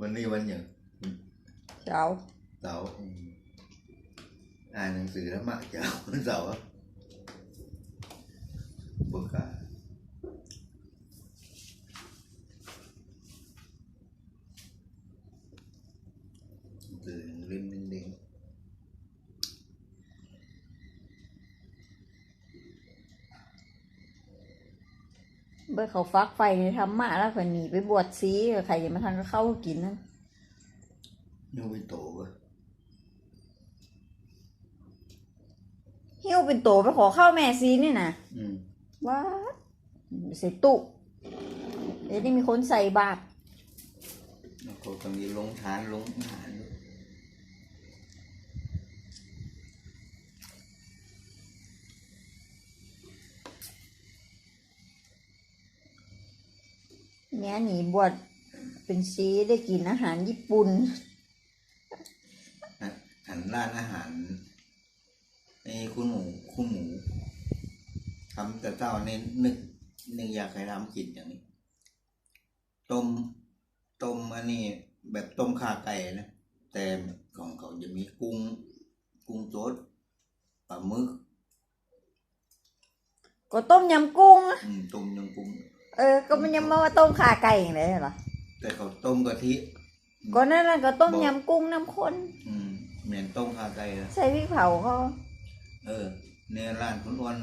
วันนี้วันหยังเจ้าเสาร์อืมอ่านหนังสือธรรมะเจ้าวันเสาร์บุกาหนังสือเล่มหนึ่งเบอร์เขาฟักไฟในธรรมะแล้วคนหนีไปบวชซีใครจะมาทันก็เข้ากินนั่นนูไปโตวะหิ้วเป็นโตไปขอข้าวแม่ซีนี่นะอืมว้าใส่ตุเดี๋ยวนี้มีคนใส่บาตรแล้วก็ต้องมีลงทานลงอาหาร แม่หนีบวชเป็นซีได้กินอาหารญี่ปุ่นหันร้านอาหารไอ้คุณหมูคุณหมูทำแต่เจ้าเน้นนึกนึกอยากให้ทำกินอย่างนี้ ต้มต้มอันนี้แบบต้มข่าไก่นะ แต่ของเขาจะมีกุ้ง กุ้งสดปลาหมึก ก็ต้มยำกุ้งอะอืมต้มยังกุ้ง เออ ก็มันยังมาว่าต้มขาไก่อย่างไรเหรอแต่เขาต้มกะทิก็นั่นน่ะก็ต้มยำกุ้งน้ำข้นอืมเหมือนต้มข่าไก่นะใส่พริกเผาเขาเออเนี่ยร้านคุณอ้วน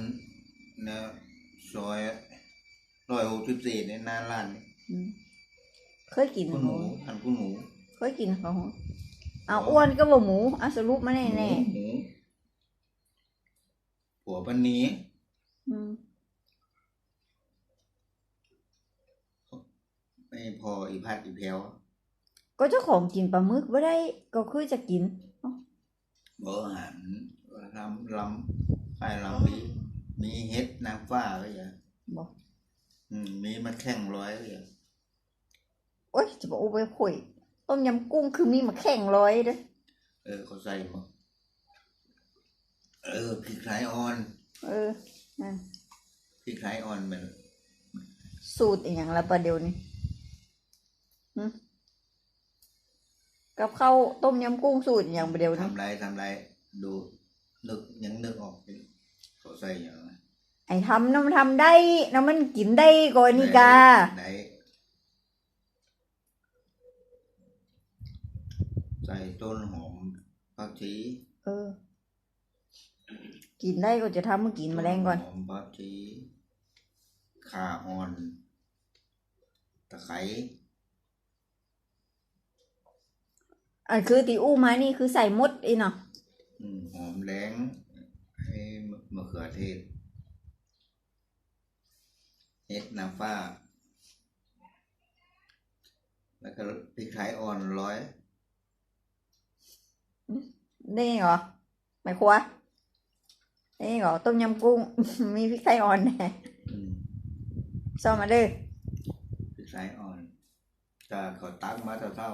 เนี่ยซอยร้อยหกสิบสี่ในหน้าร้านนี่อืมเคยกินคุณหมูทานคุณหมู เคยกินเขาเอาอ้วนก็บ่หมูเอาสรุปมาแน่หมูแน่หมูหัวปันนี้ๆอืม ไม่ พออีพัดอีแพลวก็เจ้าของกินปลาหมึกไม่ได้ก็คือจะกินเบอร์อาหารลำลำไอ้ลำนี้มีเฮ็ดนางฟ้าก็อย่างบอกอืมมีมะแข้งร้อยก็อย่างโอ๊ยจะบอกโอ้ไปข่อยต้มยำกุ้งคือมีมาแข่งร้อยเด้อเออเขาใส่หมดเออพริกไทยอ่อน เออนั่นพริกไทยอ่อนมันสูตรอหย่างละประเดี๋ยวนี้หึ กับข้าวต้มยำกุ้งสูตรอหย่างประเดี๋ยวนี้ทำไรทำไรดูนึกยังนึกออกอยู่เขาใส่อย่างไรไอ้ทำน้ำมันทำได้น้ำมันกินได้ก่อนนี่กาไหนใส่ต้นหอมผักชีเออ กินได้ก็จะทำมากินแมาแรงก่อนหอมผักชีข่าอ่อน ตะไคร้ อันคือตีอู้มานี่คือใส่มดอีเนาะอืมหอมแดงให้มะเขือเทศเห็ดนางฟ้า แล้วก็พริกไทยอ่อนร้อยได้เหรอไม่ครัวได้เหรอต้มยำกุ้ง มีพริกไทยอ่อนแน่อืมซ่อมมาเด้อพริกไทยอ่อนก็เขาตักมาเท่า